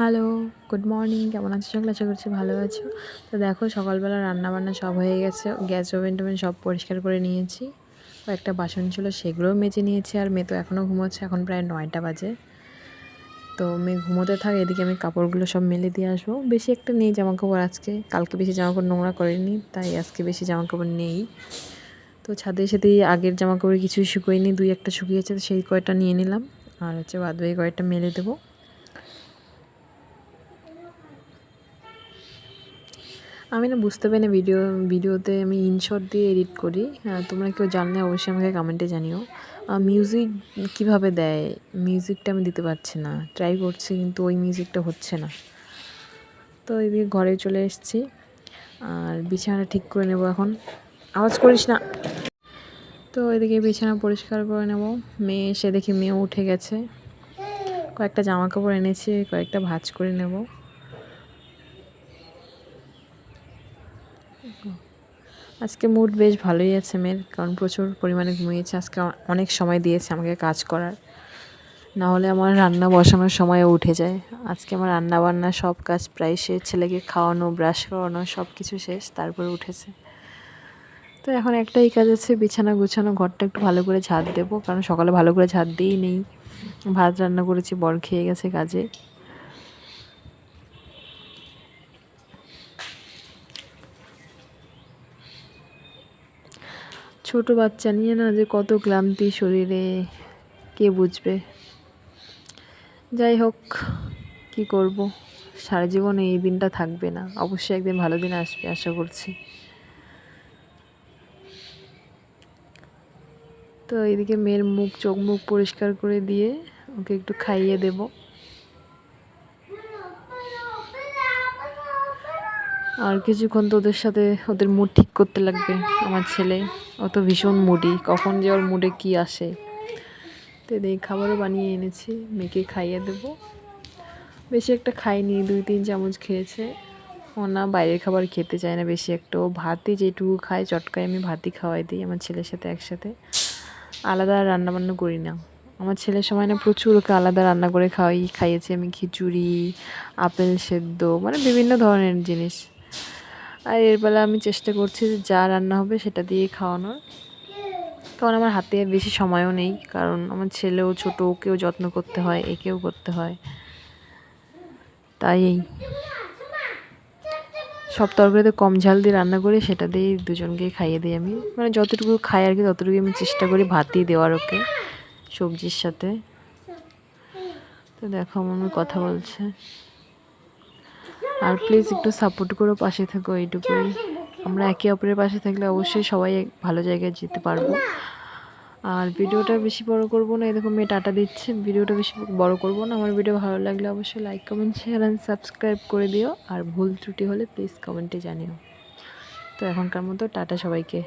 Hello good morning কেমন আছো? সকলে আশা করছি ভালো আছো। তো দেখো, সকালবেলা রান্না বান্না সব হয়ে গেছে। গ্যাস ওভেন টোভেন সব পরিষ্কার করে নিয়েছি। কয়েকটা বাসন ছিল, সেগুলোও মেজে নিয়েছি। আর মেয়ে তো এখনও ঘুমোচ্ছে, এখন প্রায় নয়টা বাজে। তো মেয়ে ঘুমোতে থাকে, এদিকে আমি কাপড়গুলো সব মেলে দিয়ে আসব। বেশি একটা নেই জামা কাপড় আজকে। কালকে বেশি জামা কাপড় নোংরা করিনি, তাই আজকে বেশি জামা কাপড় নেই। তো ছাদে সাথে আগের জামা কাপড় কিছুই শুকোয়নি, দুই একটা শুকিয়েছে তো সেই কয়টা নিয়ে নিলাম। আর হচ্ছে বাদ বাকি কয়েকটা মেলে দেবো। আমি না বুঝতে পারি না ভিডিও ভিডিওতে আমি ইনশট দিয়ে এডিট করি। হ্যাঁ তোমরা কেউ জানলে অবশ্যই আমাকে কমেন্টে জানিও। মিউজিক কীভাবে দেয়? মিউজিকটা আমি দিতে পারছি না। ট্রাই করছি কিন্তু ওই মিউজিকটা হচ্ছে না। তো এদিকে ঘরে চলে এসেছি। আর বিছানাটা ঠিক করে নেব এখন। আওয়াজ করিস না। তো এদিকে বিছানা পরিষ্কার করে নেব। মেয়ে এসে দেখি মেয়ে উঠে গেছে। কয়েকটা জামা কাপড় এনেছি, কয়েকটা ভাজ করে নেব। আজকে মুড বেশ ভালোই আছে মেয়ের, কারণ প্রচুর পরিমাণে ঘুমিয়েছে। আজকে অনেক সময় দিয়েছে আমাকে কাজ করার। না হলে আমার রান্না বসানোর সময় উঠে যায়। আজকে আমার রান্না বান্না সব কাজ প্রায় সে ছেলেকে খাওয়ানো ব্রাশ করানো সব কিছু শেষ, তারপরে উঠেছে। তো এখন একটাই কাজ আছে, বিছানা গুছানো, ঘরটা একটু ভালো করে ঝাড় দেবো। কারণ সকালে ভালো করে ঝাড় দিয়েই নেই। ভাত রান্না করেছি, বর খেয়ে গেছে কাজে। ছোট বাচ্চা নিয়ে না যে কত ক্লান্তি শরীরে, কে বুঝবে? যাই হোক, কি করব? সারা জীবনে এই দিনটা থাকবে না। অবশ্যই একদিন ভালো দিন আসবে, আশা করছি। তো এইদিকে মেয়ের মুখ, চোখ মুখ পরিষ্কার করে দিয়ে ওকে একটু খাইয়ে দেবো। আর কিছুক্ষণ তো ওদের সাথে, ওদের মুড ঠিক করতে লাগবে, আমার ছেলে। ও তো ভীষণ মুডি কখন যে ওর মুডে কী আসে। তো এই খাবারও বানিয়ে এনেছি, মেয়েকে খাইয়ে দেবো। বেশি একটা খাইনি, দুই তিন চামচ খেয়েছে। ও না বাইরের খাবার খেতে চায় না বেশি একটা। ও ভাতই যেটুকু খায়, চটকায় আমি ভাতই খাওয়াই দিই আমার ছেলের সাথে একসাথে। আলাদা রান্নাবান্না করি না। আমার ছেলের সময় না প্রচুর ওকে আলাদা রান্না করে খাওয়াই, খাইয়েছি আমি খিচুড়ি, আপেল সেদ্ধ মানে বিভিন্ন ধরনের জিনিস। আর এর এরবেলা আমি চেষ্টা করছি যে যা রান্না হবে সেটা দিয়ে খাওয়ানোর। কারণ আমার হাতে আর বেশি সময়ও নেই, কারণ আমার ছেলেও ছোটো, ওকেও যত্ন করতে হয়, একেও করতে হয়। তাই এই। সব তরকারিতে কম ঝাল দিয়ে রান্না করি, সেটা দিয়েই দুজনকে খাইয়ে দিই আমি। মানে যতটুকু খাই আর কি ততটুকু আমি চেষ্টা করি ভাতই দেওয়ার ওকে, সবজির সাথে। তো দেখো, আমার কথা বলছে। আর প্লিজ একটু সাপোর্ট করো, পাশে থাকো এইটুকুই। আমরা একে অপরের পাশে থাকলে অবশ্যই সবাই ভালো জায়গায় যেতে পারব। আর ভিডিওটা বেশি বড় করব না, এরকম মেয়ে টাটা দিচ্ছে। ভিডিওটা বেশি বড় করব না, আমার ভিডিও ভালো লাগলে অবশ্যই like comment share and subscribe করে দিও। আর ভুল ত্রুটি হলে প্লিজ কমেন্টে জানিও। তো এখনকার মতো টাটা সবাইকে।